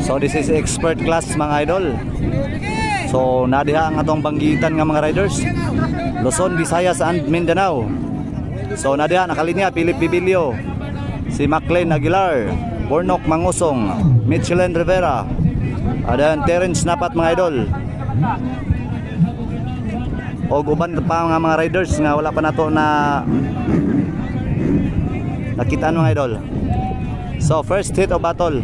So this is expert class mga idol. So nadiha ang atong banggitan nga mga riders. Luzon, Visayas and Mindanao. So nadiha nakalinya Philip Bibilio, si Maclean Aguilar, Bornok Mangusong, Michelin Rivera, Adan Terence Napat mga idol. O uban pa nga mga riders nga wala pa nato na nakita mga idol. So first hit of battle.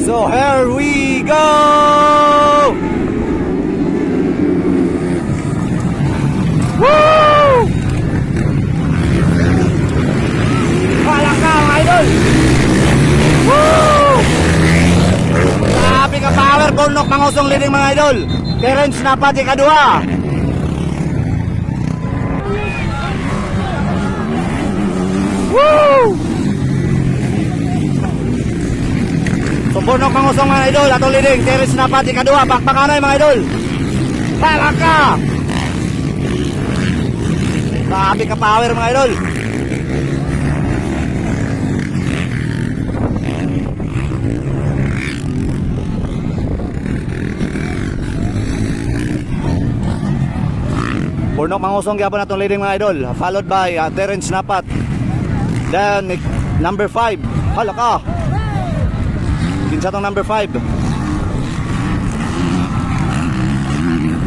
So here we go! Bornok mangusong leading mga idol. Terence na pati kadua. Woo! So Bornok mangusong mga idol, atong leading, Terence na pati kadua, bakbakanay mga idol. Palaka! Grabe ka power mga idol. Bornok mangusong gyapon atong leading mga idol, followed by uh, Terence Napat. Then number 5, halaka. Kinsa tong number 5.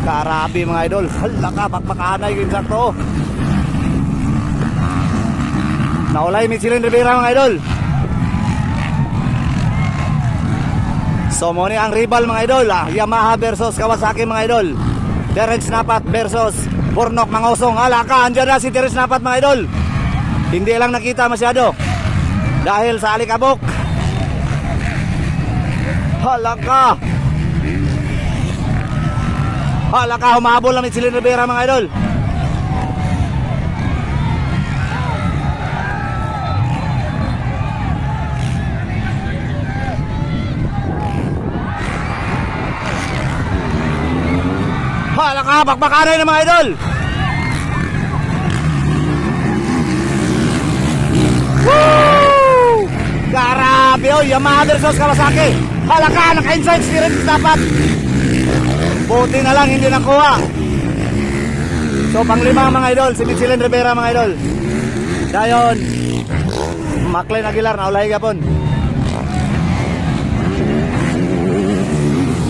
Karabi mga idol, halaka bakbakanay kinsa to. Naulay Michelin Rivera mga idol. So mo ni ang rival mga idol, ah, Yamaha versus Kawasaki mga idol. Terence Napat versus Bornok Mangosong. Halaka, andyan na si Terence Napat mga idol. Hindi lang nakita masyado. Dahil sa alikabok. Halaka. Halaka, humabol na Michelin Rivera mga idol. Halaka, bakbakanay na mga idol. Woo! Grabe oh, Yamaha versus Kawasaki. Halaka, naka-inside steering dapat. Buti na lang hindi nakuha. So panglima mga idol, si Michelin Rivera mga idol. Dayon, Maclean Aguilar, naulay gapon.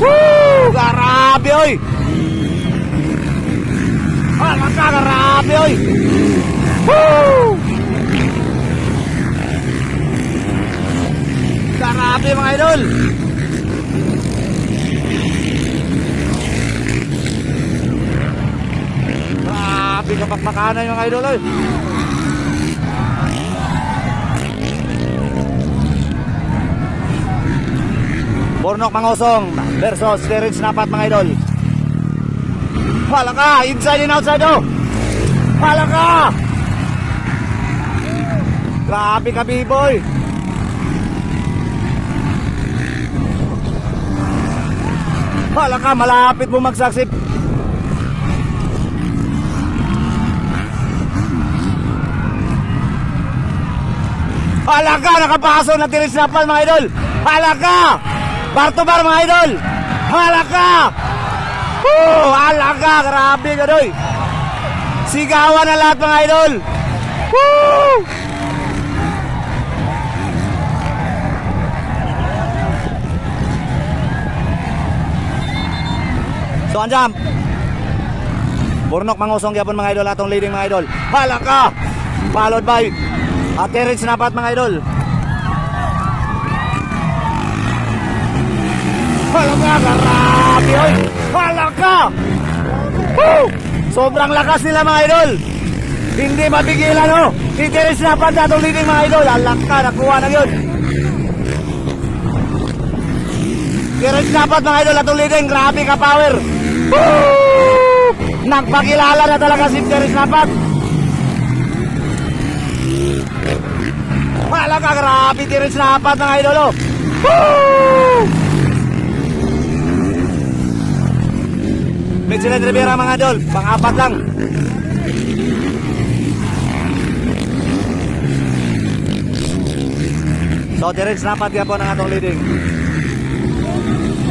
Woo! Grabe oy! Halaka, grabe oy! Woo! Grabe mga idol! Grabe kapag makanan yung idol oy! Bornok Mangosong versus Terence Napat mga idol. Halaka! Inside and outside oh! Halaka! Grabe ka B-boy! Halaka! Malapit bumagsak si... Halaka! Nakapaso na tiris napal mga idol! Halaka! Bar to bar mga idol! Halaka! Woo! Halaka! Grabe ka doy! Sigawan na lahat mga idol! Woo! So anjam. Burnok mangusong gyapon mga idol atong leading mga idol. Halaka. Followed by Terence Napat mga idol. Halaka, grabe oy. Halaka. Woo! Sobrang lakas nila mga idol. Hindi mapigilan oh. Si Terence Napat atong leading mga idol. Halaka, nakuha na yun. Terence Napat mga idol atong leading. Grabe ka power. Woo! Nagpakilala na talaga si Terence Napat. Wala ka, grabe Terence Napat mga idol. Oh. Woo! Michelin Rivera mga idol, pang-apat lang. So, Terence Napat yan po ng atong leading.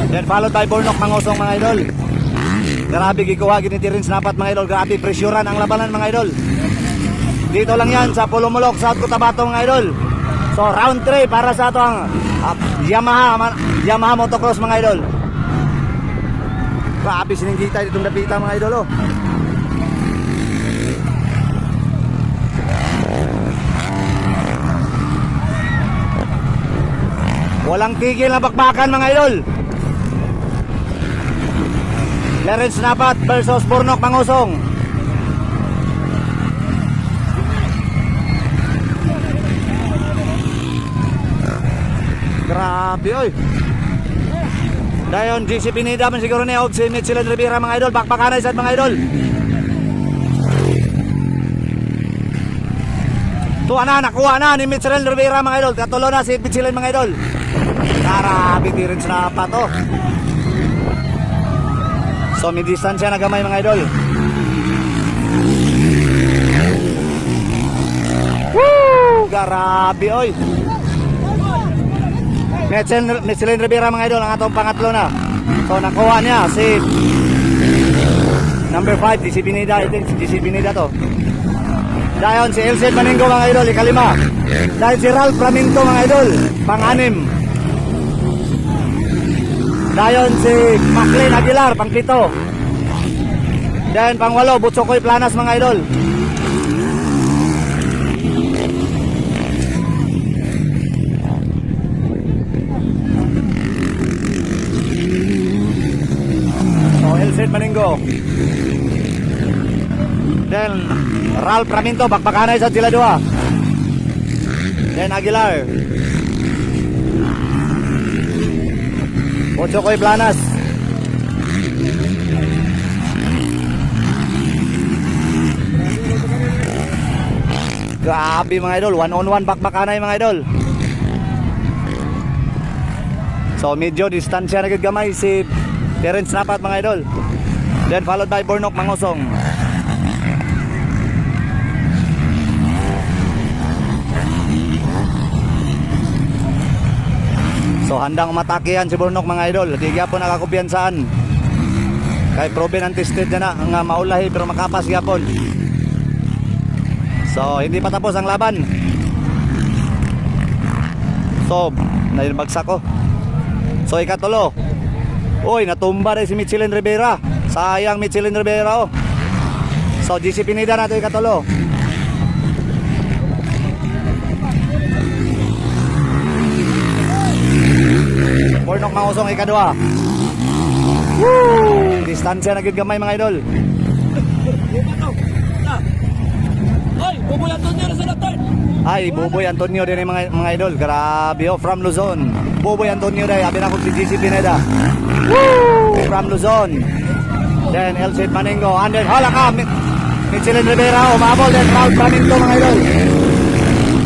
Then followed by Bornok Mangosong mga idol. Grabe gikuha gini Terence Napat mga idol. Grabe presyuran ang labanan mga idol. Dito lang yan sa Pulumulok, South Cotabato mga idol. So round 3 para sa atong ah, Yamaha ma- Yamaha motocross mga idol. Grabe siningita ditong dapita mga idol oh. Walang tigil na bakbakan mga idol. Lawrence Napat versus Burnok Mangusong. Grabe oy. Dayon GC Pinida man siguro ni og si Michelin Rivera mga idol, bakbakanay sad mga idol. Tuwa na, nakuha na ni Michelin Rivera mga idol. Katulo na si Michelin mga idol. Grabe di rin sa pato. So may distansya na gamay mga idol. Woo! Grabe oy. Michelin, Michelin Rivera mga idol ang atong pangatlo na. So nakuha niya si number 5 DC Pinida. Ito si DC to. Dayon si Elsen Maningo mga idol, ikalima. Dahil si Ralph Flamingo mga idol, pang-anim. Dayon si Maclean Aguilar, pang-pito. Dayon pang-walo, Butsokoy Planas mga idol. So, Elsen Maningo. Then, Ralph Raminto, bakbakanay sa sila dua. Then, Aguilar. Ocho Koy Planas. Grabe mga idol, one on one bakbakanay mga idol. So medyo distansya na gamay si Terence Napat mga idol. Then followed by Bornok Mangosong. So handang umatake yan si Bornok mga idol. Di gyapon nakakumpiyansaan. Kay proven tested na na nga maulahi pero makapas gyapon. So hindi pa tapos ang laban. So naibagsak ko. So ikatulo. Uy, natumba rin si Michelin Rivera. Sayang Michelin Rivera oh. So GC Pinida na ito ikatulo. Bornok Mangusong ikadua. Woo! Distansya na gamay mga idol. Hoy, bubuyaton niya na sa doktor. Ay, Buboy Antonio din yung mga, mga idol. Grabe oh, from Luzon. Buboy Antonio din. Abi na ko si GC Pineda. Woo! From Luzon. Then El Cid Maningo. And then hala ka. Mi- Michelin Rivera. Umabol. Then Raul Praminto mga idol.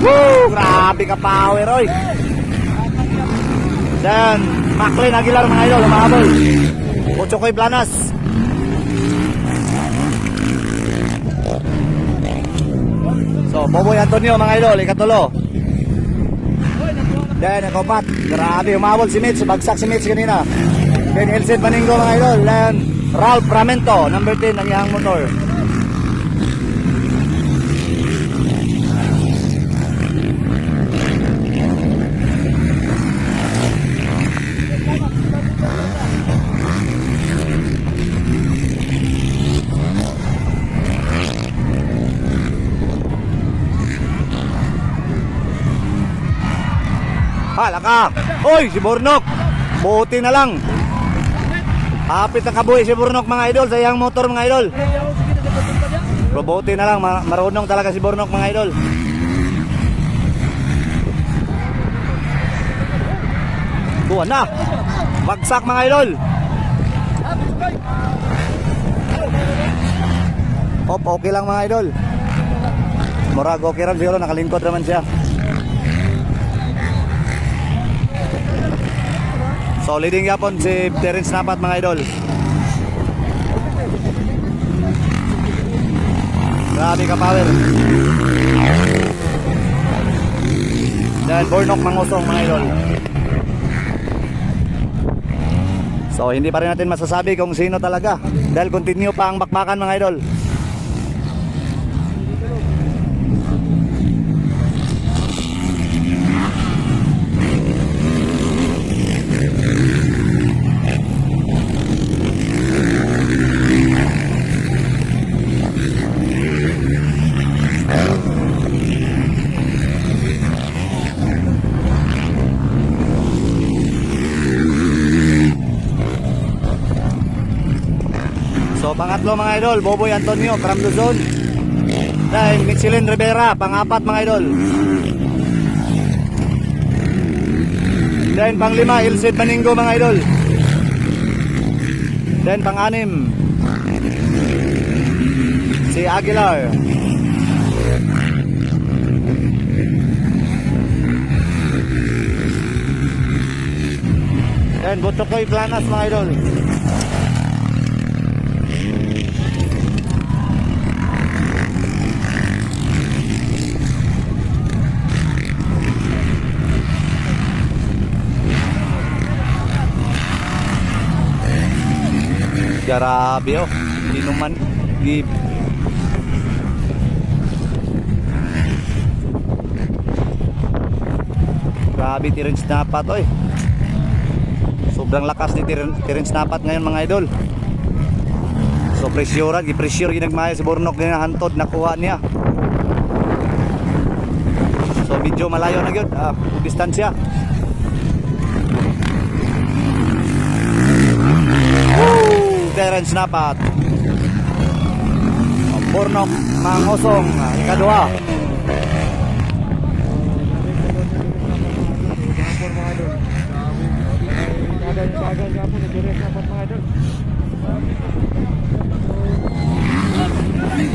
Woo! Grabe ka power oy. Then Maclean Aguilar mga idol. Umabol. Ocho Koy Planas. So, Boboy Antonio mga idol, ikatulo. Then, ikopat. Grabe, umabol si Mitch. Bagsak si Mitch kanina. Then, Elsid Maningo mga idol. Then, Ralph Ramento, number 10 ng iyang motor. Hala ka! Hoy, si Burnok! Buti na lang! Hapit na kabuhi si Burnok mga idol sa iyang motor mga idol. Pero buti na lang, ma- marunong talaga si Burnok mga idol. Buwan na! Bagsak mga idol! Hop, okay lang mga idol. Murag okay ram siguro, nakalingkod naman siya. So leading yapon si Terence Napat mga idol. Grabe ka power. Dahil Bornok mangusong mga idol. So hindi pa rin natin masasabi kung sino talaga dahil continue pa ang bakbakan mga idol. Pangatlo mga idol, Boboy Antonio from Luzon. Dahil Michelin Rivera, pangapat mga idol. Then panglima, Ilsid Maningo mga idol. Then panganim, si Aguilar. Then Butokoy Planas mga idol. Grabe oh. Hindi naman di Grabe Terence Napat oy. Sobrang lakas ni Ter- Terence Napat ngayon mga idol. So pressure, gi-pressure ginagmaya si Bornok din hantod nakuha niya. So medyo malayo na gyud ah, distansya. Woo! Terence Napat. Ang Bornok Mangosong ikaduha.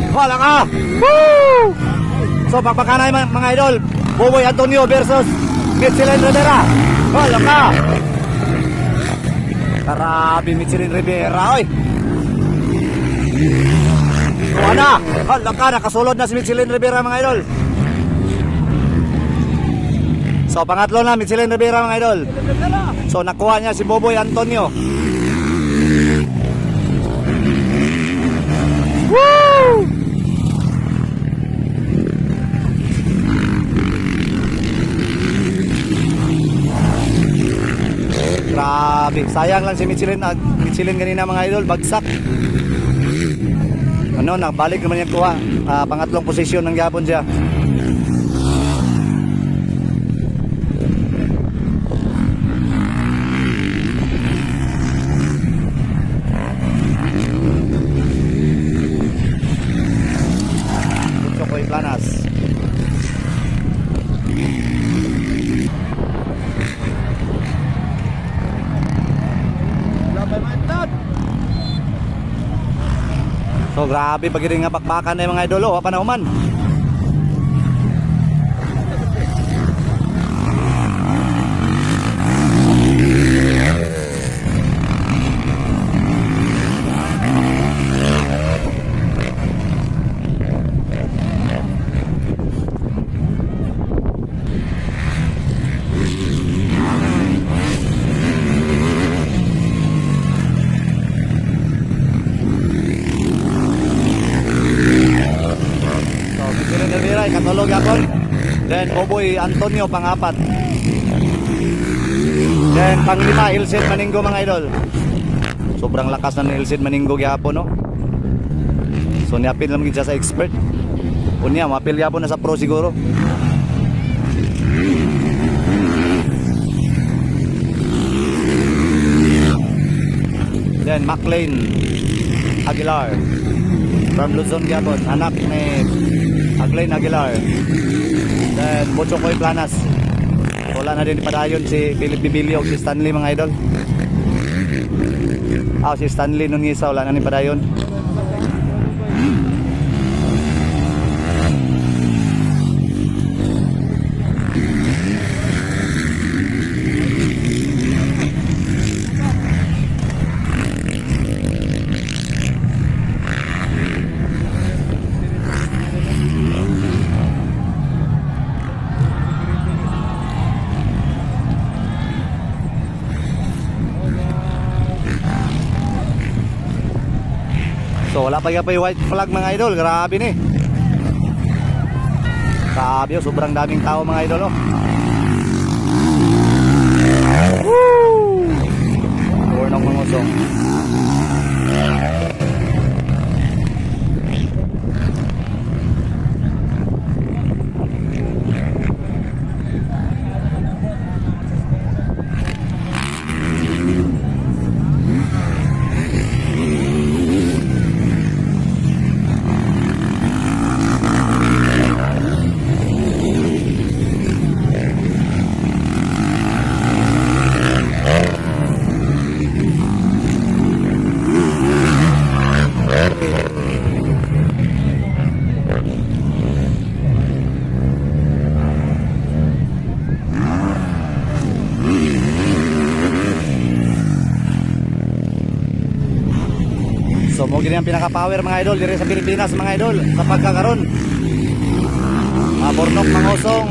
Wala ka! Woo! So pagpakanay mga idol, Boboy Antonio versus Michelin Rivera. Wala ka! Grabe Michelin Rivera, oy! Kuha na! Hala ka, nakasulod na si Michelin Rivera mga idol. So pangatlo na Michelin Rivera mga idol. So nakuha niya si Boboy Antonio. Woo! Grabe, sayang lang si Michelin, ah, Michelin kanina mga idol, bagsak. Ano, nabalik naman yung kuha. Ah, pangatlong posisyon ng Japon siya. Chokoy Planas. So grabe pag nga bakbakan na yung mga idolo, ha panahuman. So, Michelin Rivera, ikatulog yakon. Boboy Antonio, pangapat. Then, panglima, Ilsid Maninggo, mga idol. Sobrang lakas na ni Ilsid Maninggo gyapon, no? So, niapil naman siya sa expert. Unya, mapil gyapon na sa pro siguro. Then, McLean Aguilar from Luzon, Gabon. Anak ni Aglain Aguilar. Then, Bochokoy Planas. Wala na din padayon si Philip Bibilio si Stanley mga idol. Ah, si Stanley nun isa, wala na ni padayon. So wala pa yung white flag mga idol. Grabe ni. Grabe oh, sobrang daming tao mga idol oh. Woo! Burnok mangusong. So mo gini ang pinaka-power mga idol dire sa Pilipinas mga idol sa pagkakaron. Mga Bornok Mangosong,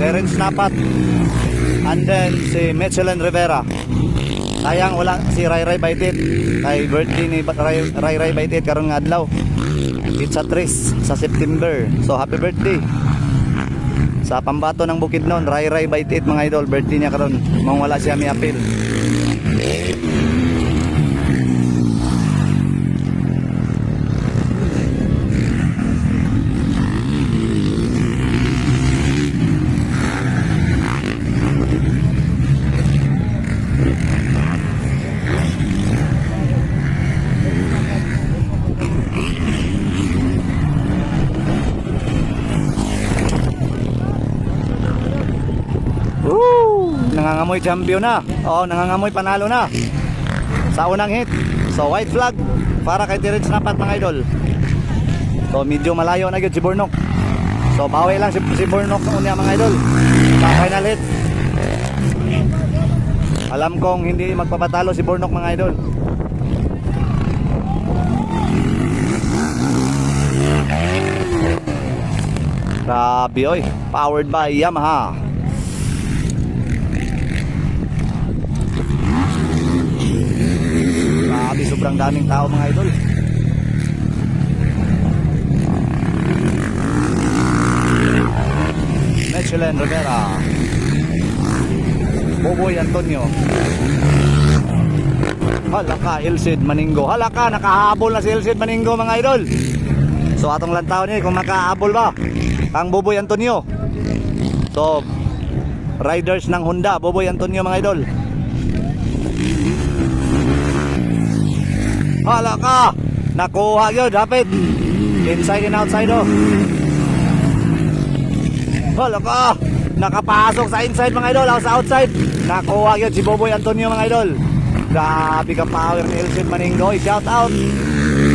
Terence Napat, and then si Michelin Rivera. Sayang wala si Ray Ray Baitit kay birthday ni Ray Ray, Ray Baitit karon nga adlaw. It's a tris sa September. So happy birthday. Sa pambato ng Bukidnon, Ray Ray Baitit mga idol, birthday niya karon. Mong wala siya may appeal. Woo! Nangangamoy champion na. Oo, nangangamoy panalo na. Sa unang hit. So white flag para kay Terence Napat mga idol. So medyo malayo na gyud si Bornok. So bawi lang si, si Bornok unya mga idol. Sa final hit. Alam kong hindi magpapatalo si Bornok mga idol. Grabe oy, powered by Yamaha. Grabe, sobrang daming tao mga idol. Michelin Rivera. Boboy Antonio. Hala ka, Ilsid Maningo. Hala ka, nakahabol na si Ilsid Maningo mga idol. So atong lantaw niya kung makahabol ba ang Boboy Antonio. So riders ng Honda, Boboy Antonio mga idol. Hala ka! Nakuha yun, dapat. Inside and outside oh. Hala ka! Nakapasok sa inside mga idol, sa outside. Nakuha yun si Boboy Antonio mga idol. Grabe ka power ni Elsid Maningo. Shout out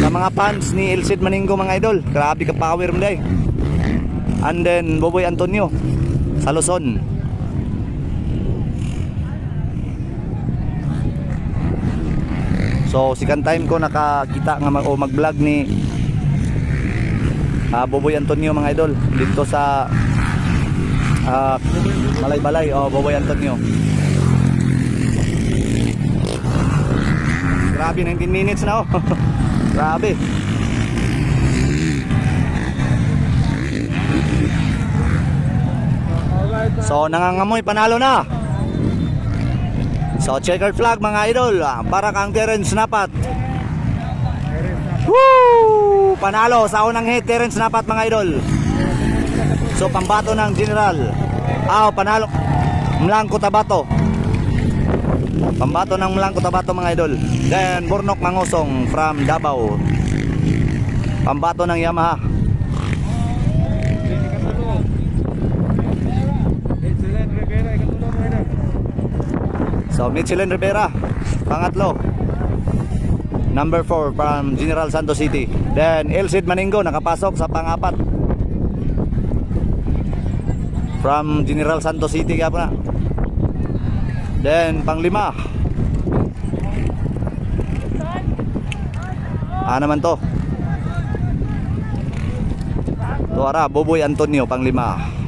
sa mga fans ni Elsid Maningo mga idol. Grabe ka power mo day. And then Boboy Antonio sa Luzon. So second time ko nakakita nga mag, o mag-vlog ni ah, Boboy Antonio mga idol dito sa ah, Malay-Balay o Boboy Antonio. Grabe 19 minutes na oh. Grabe. So nangangamoy panalo na. So checkered flag mga idol ah, para kang Terence Napat. Woo! Panalo sa unang hit Terence Napat mga idol. So pambato ng General. Ah, panalo. Mlangko Tabato. Pambato ng Mlangko Tabato mga idol. Then Burnok Mangosong from Davao. Pambato ng Yamaha. So Michelin Rivera, pangatlo. Number 4 from General Santos City. Then Elsid Maningo nakapasok sa pangapat. From General Santos City kaya na. Then panglima. Ah naman to. To ara Boboy Antonio panglima.